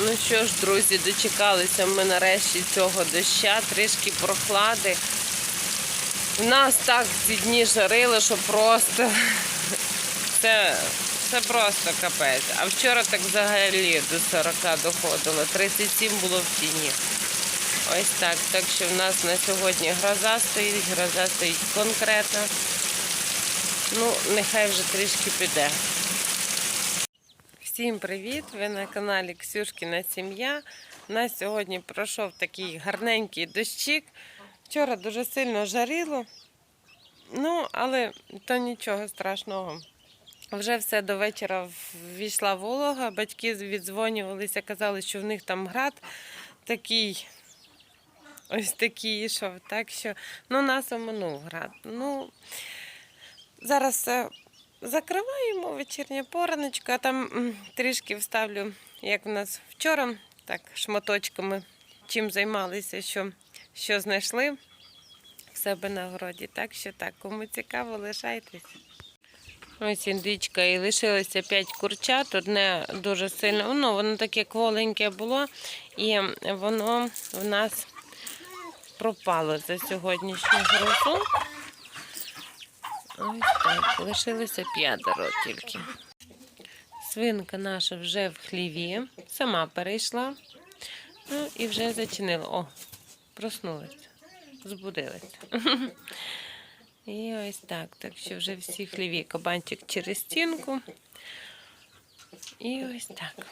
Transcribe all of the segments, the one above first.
Ну що ж, друзі, дочекалися ми нарешті цього доща, трішки прохлади. У нас так ці дні жарило, що просто це, це просто капець. А вчора так взагалі до 40 доходило. 37 було в тіні. Ось так. Так що в нас на сьогодні гроза стоїть, гроза стоїть конкретно. Ну, нехай вже трішки піде. Всім привіт! Ви на каналі Ксюшкіна Сім'я. У нас сьогодні пройшов такий гарненький дощик. Вчора дуже сильно жарило, ну, але то нічого страшного. Вже все до вечора ввійшла волога. Батьки віддзвонювалися, казали, що в них там град такий. Ось такий йшов. Так що ну, нас оминув град. Ну, зараз все закриваємо вечірня пораночка, а там трішки вставлю, як в нас вчора, так, шматочками, чим займалися, що, що знайшли в себе на городі. Так що так, кому цікаво, лишайтесь. Ось індичка і лишилося 5 курчат. Одне дуже сильно, ну, воно таке кволеньке було, і воно в нас пропало за сьогоднішню грозу. Ось лишилося п'ятеро тільки. Свинка наша вже в хліві, сама перейшла. Ну і вже зачинила. О, проснулася, збудилася. І ось так. Так що вже всі хліві. Кабанчик через стінку. І ось так.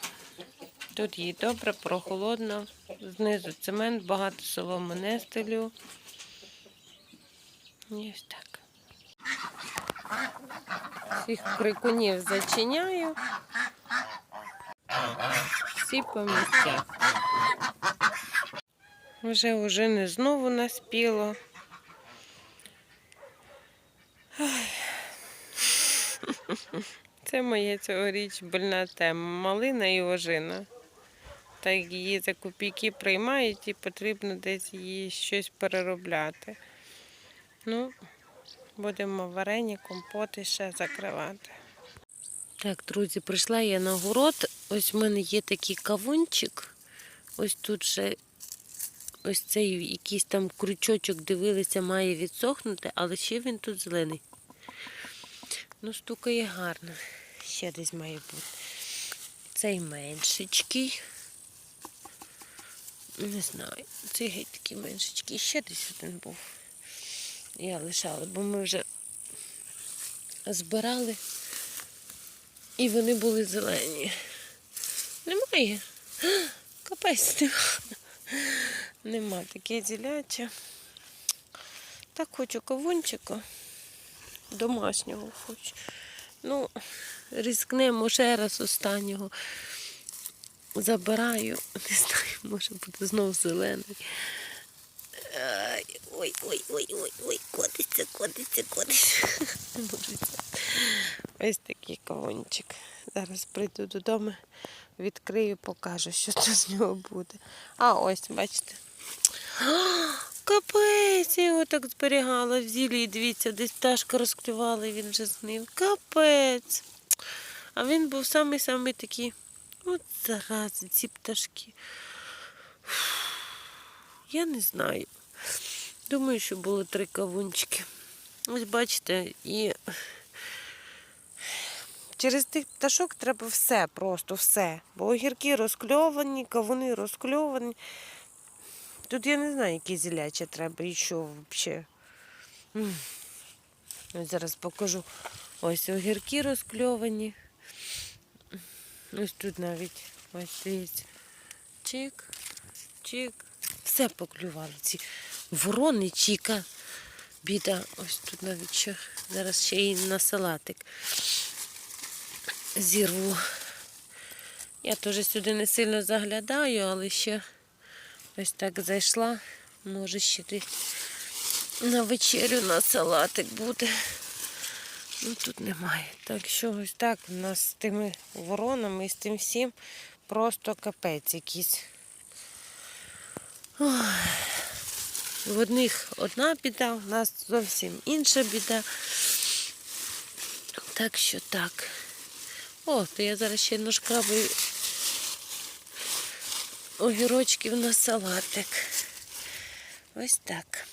Тут їй добре, прохолодно. Знизу цемент, багато соломи не стелю. І ось так. Всіх крикунів зачиняю. Всі по місцях. Вже уже не знову наспіло. Це моя цьогоріч больна тема. Малина і ожина. Так її за копійки приймають і потрібно десь її щось переробляти. Ну, Будемо варені, компоти ще закривати. Так, друзі, прийшла я на город. Ось в мене є такий кавунчик. Ось тут ще ось цей якийсь там крючочок дивилися, має відсохнути, але ще він тут зелений. Ну, стукає гарно. Ще десь має бути. Цей меншечкий. Не знаю, цей геть такий меншечкий. Ще десь один був я лишала, бо ми вже збирали і вони були зелені. Немає. Капець нема. Нема таке зіляче. Так хочу кавунчика. Домашнього хочу. Ну, різкнемо ще раз останнього. Забираю. Не знаю, може буде знов зелений. Ой, ой, ой, ой, ой, котиться, котиться, котиться. Це. Ось такий кавунчик. Зараз прийду додому, відкрию, покажу, що тут з нього буде. А ось, бачите. Капець, його так зберігала в зілі. Дивіться, десь пташка розклювала і він вже знив. Капець. А він був самий-самий такий. От зарази, ці пташки. Я не знаю. Думаю, що було три кавунчики. Ось бачите, і через тих пташок треба все, просто все. Бо огірки розкльовані, кавуни розкльовані. Тут я не знаю, які зілячі треба і що взагалі. Ось зараз покажу. Ось огірки розкльовані. Ось тут навіть ось дивіться. Чик, чик. Все поклювали ці ворони, чіка. Біда. Ось тут навіть ще зараз ще і на салатик зірву. Я теж сюди не сильно заглядаю, але ще ось так зайшла. Може ще на вечерю на салатик буде. Ну тут немає. Так що ось так у нас з тими воронами і з тим всім просто капець якийсь. Ой. В одних одна біда, у нас зовсім інша біда. Так що так. О, то я зараз ще ножкрабою огірочків на салатик. Ось так.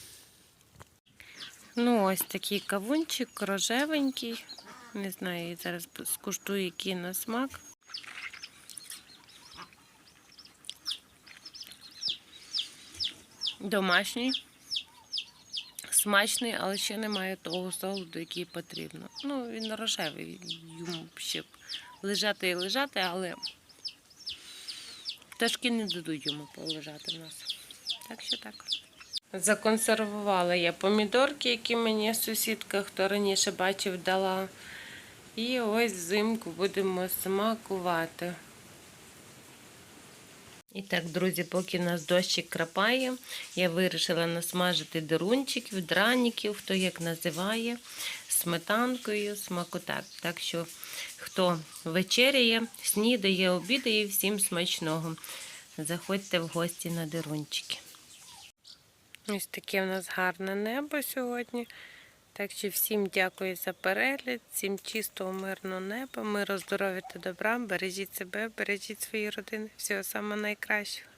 Ну, ось такий кавунчик, рожевенький. Не знаю, я зараз скуштую, який на смак. Домашній, смачний, але ще немає того солоду, який потрібно. Ну, він рожевий, йому ще лежати і лежати, але пташки не дадуть йому полежати в нас. Так що так. Законсервувала я помідорки, які мені сусідка, хто раніше бачив, дала. І ось взимку будемо смакувати. І так, друзі, поки нас дощик крапає, я вирішила насмажити дерунчиків, драників, хто як називає, сметанкою, смакота. Так що, хто вечеряє, снідає, обідає, всім смачного. Заходьте в гості на дерунчики. Ось таке в нас гарне небо сьогодні. Так що всім дякую за перегляд, всім чистого, мирного неба, миру, здоров'я та добра. Бережіть себе, бережіть свої родини. Всього самого найкращого.